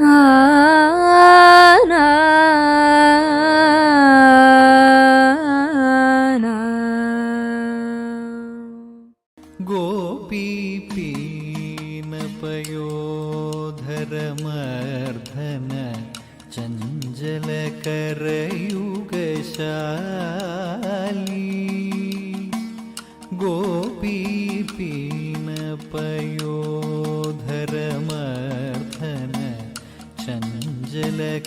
啊。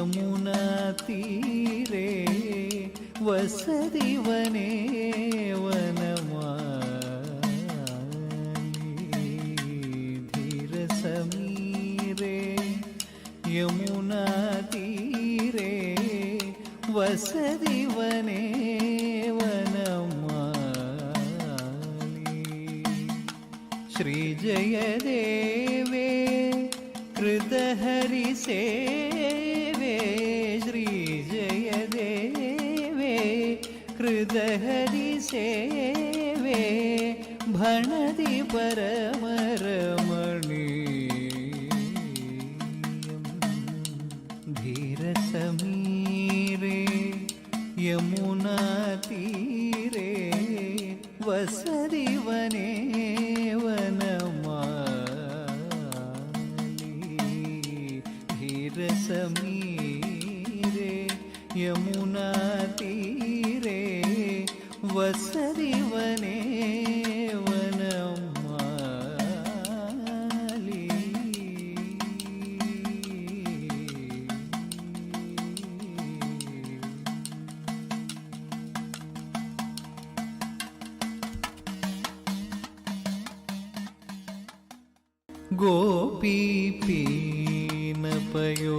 യമുന തീരേ വസതിവനേ सेवे भणदि परम रमणीयम् धीरसमीरे यमुनातीरे वसरि वने वनमीरसमीरे यमुनातीरे वसरि वने गोपी गोपीपीनपयो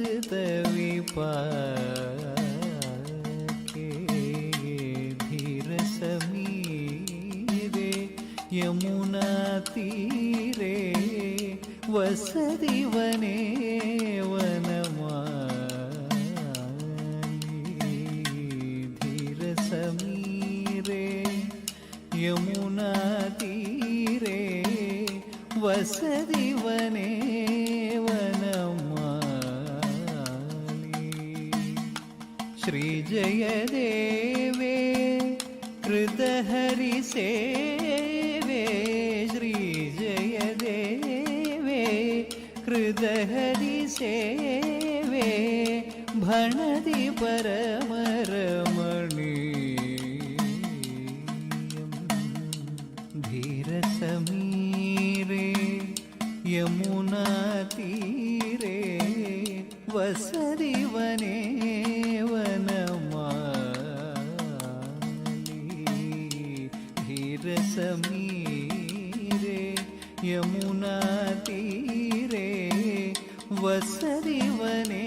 மனசு தவிப்பாக்கே தீரசமீரே யமுனா தீரே வசதிவனே வன सेवे श्री जय देवे हृदहरि सेवे भणति परमरम यमुना तीरे वने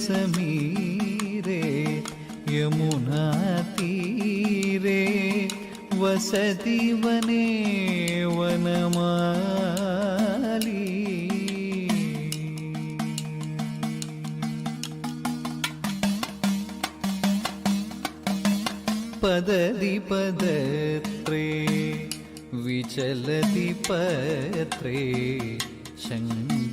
தேசமீரே யமுனா தீரே வசதி வனே வனமாலி पदति पदत्रे विचलति पत्रे शङ्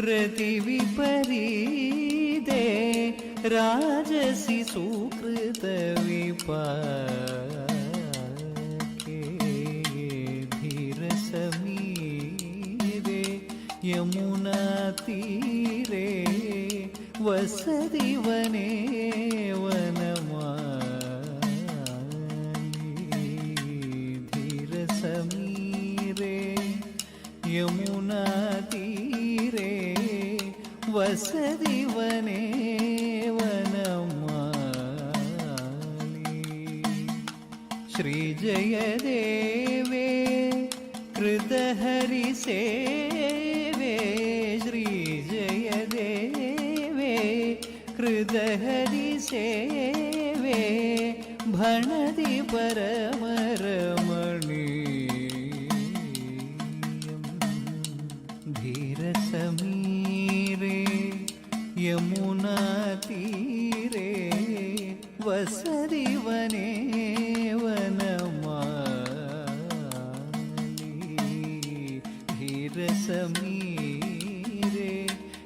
ह्रदि विपरीदे राजसि सुकृतविपाके धीरसमीरे यमुनातीरे वसति वने श्री வசதிவனே வனமாலி श्रीजयदेवे कृतहरिसेवे श्रीजयदेवे कृतहरिसेवे भणदि परम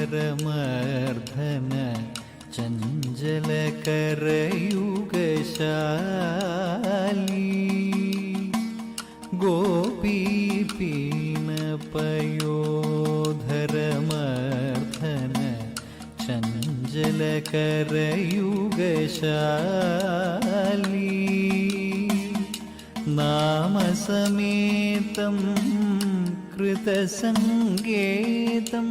പരമർദ്ധന ചഞ്ചലകരയുഗശാലി ഗോപീപീണപയോധരമർദ്ധന ചഞ്ചലകരയുഗശാലി നാമസമേതം कृतसङ्गेतम्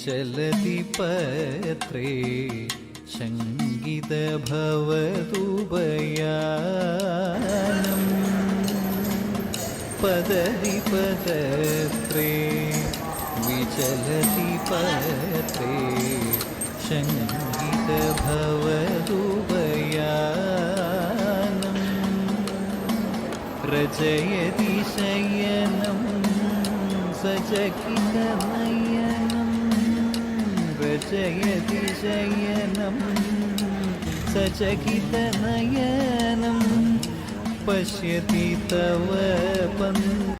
चलतिपत्रे शङ्गितभवदुभयानं पदधिपदत्रे विचलति पत्रे शङ्गितभवदुभयानं रचयति शयनं सचकितम् ശയതിശയനം സചകിതനയനം പശ്യതി തവ പന്ത്